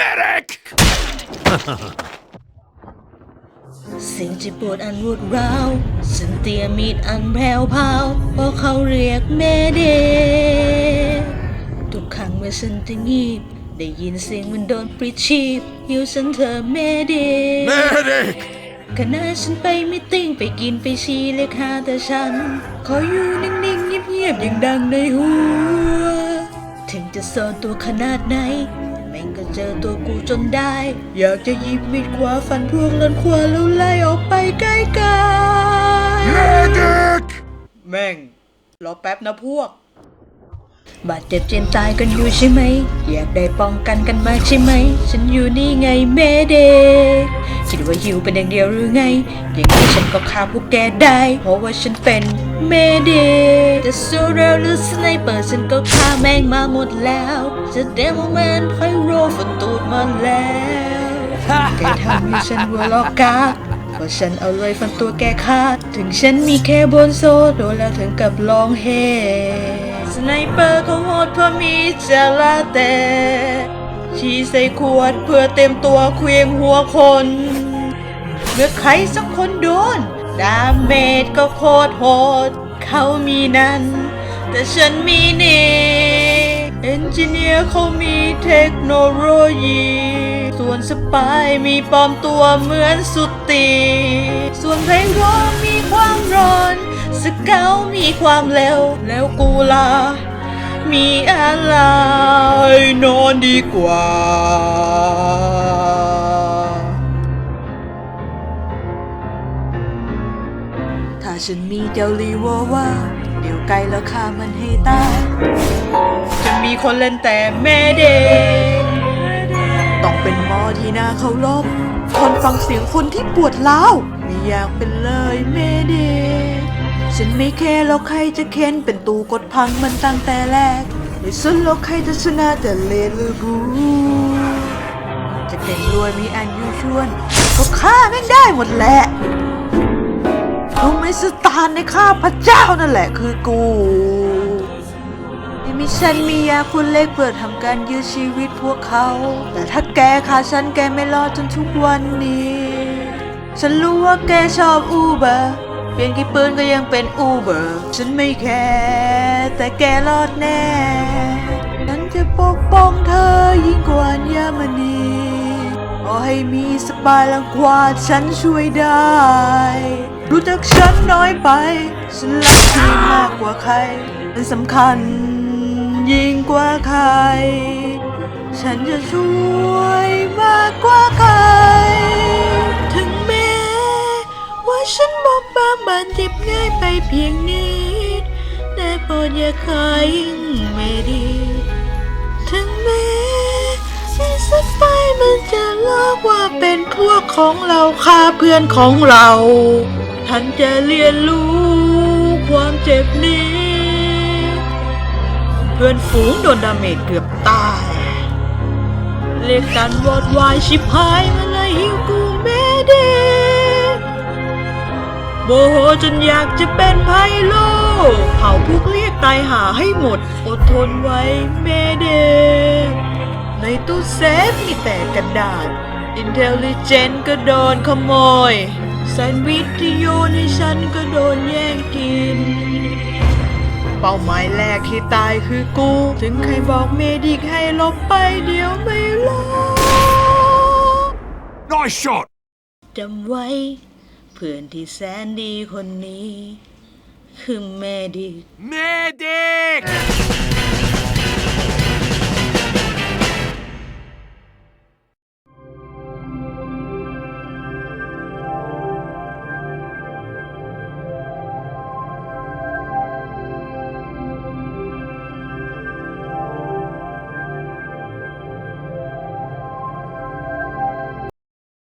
Medic! สิ่งที่ปวดอันรุดร้าวฉันเตรียมมีดอันแผ่วพราวเพราะเขาเรียกแม่เด็กทุกครั้งเมื่อฉันจะงีบ ได้ยินเสียงมันโดนปลิดชีพหิวฉันเธอแม่เด็ก Medic! ขณะฉันไปมิทติ้งไปกินไปชีเลกหาแต่ฉัน ขออยู่นิ่งๆเงียบๆอย่างดังในหัว ถึงจะซ่อนตัวขนาดไหนแม่งก็เจอตัวกูจนได้ อยากจะหยิบมีดขวาฟันพวกลันขวาแล้วไล่ออกไปไกลๆ Medic! แม่งรอแป๊บนะพวก บาดเจ็บเจ็บตายกันอยู่ใช่ไหม อยากได้ป้องกันกันมากใช่ไหม ฉันอยู่นี่ไงแม่เด็กคิดว่าหิวเป็นอย่างเดียวหรือไง อย่างนี้ฉันก็ฆ่าพวกแกได้ เพราะว่าฉันเป็น แม่เด็กแต่โซเรลหรือสไนเปอร์ฉันก็ฆ่าแม่งมาหมดแล้ว จะเดโมแมนไพโรฟันตูดมาแล้วแกทำให้ฉันหัวลอกกาเพราะฉันเอาเลยฟันตัวแกขาด ถึงฉันมีแค่บนโซโดนแล้วถึงกับร้องเฮสไนเปอร์เขาโหดเพราะมีจาลาแต่ชี้ใส่ขวดเพื่อเต็มตัวเควียงหัวคน เมื่อใครสักคนโดน ดาเมจก็โคตรโหด เขามีนั้น แต่ฉันมีนี่เอนจิเนียร์เขามีเทคโนโลยี ส่วนสปายมีปลอมตัวเหมือนสุดตี ส่วนไพโรมีความร้อน สเกลมีความเร็ว แล้วกูล่ะมีอะไรนอนดีกว่า ฉันมีเจ้าลีวอว่า เดี๋ยวไกลแล้วฆ่ามันให้ตายจะมีคนเล่นแต่แม่เด็กต้องเป็นหมอที่น่าเคารพคนฟังเสียงคนที่ปวดร้าวไม่อยากเป็นเลยแม่เด็กฉันไม่แค่แล้วใครจะเค้นเป็นตูกดพังมันตั้งแต่แรกไม่สนแล้วใครจะชนะแต่เลนหรือบูจะเก่งรวยมีอันยูชวน ก็ฆ่าแม่ได้หมดแหละ เขาไม่สตาร์ในข้าพระเจ้านั่นแหละคือกูมีฉันมียาคุณเล็กเพื่อทำการยื้อชีวิตพวกเขา แต่ถ้าแกฆ่าฉันแกไม่รอดจนทุกวันนี้ ฉันรู้ว่าแกชอบอูเบอร์เปลี่ยนกี่ปืนก็ยังเป็นอูเบอร์ฉันไม่แคร์แต่แกรอดแน่ฉันจะปกป้องเธอยิ่งกว่าอัญมณีขอให้มีสปายลังควาฉันช่วยได้ จักฉันน้อยไป ฉันรักเธอมากกว่าใคร มันสำคัญ ยิ่งกว่าใคร ฉันจะช่วยมากกว่าใคร ถึงแม้ว่าฉันบอบบางบานเจ็บง่ายไปเพียงนิดแต่โปรดอย่าขายไม่ดี ถึงแม้ที่สไปมันจะลอกว่าเป็นพวกของเราฆ่าเพื่อนของเรา ท่านจะเรียนรู้ความเจ็บนี้ เพื่อนฝูงโดนดาเมจเกือบตาย เรียกกันวอดวายชิบหายมาเลยหิวกูแม่เด็กโมโหจนอยากจะเป็นไพโลเผาพวกเรียกตายหาให้หมด อดทนไว้แม่เด็กในตู้เซฟมีแต่กระดาษ อินเทลลิเจนก็โดนขโมย แซนด์วิชที่โยนให้ฉันก็โดนแย่งกิน เป้าหมายแรกที่ตายคือกู ถึงใครบอกเมดิกให้หลบไปเดี๋ยวไม่รอด Nice shot! จำไว้ เพื่อนที่แสนดีคนนี้ คือเมดิก Medic!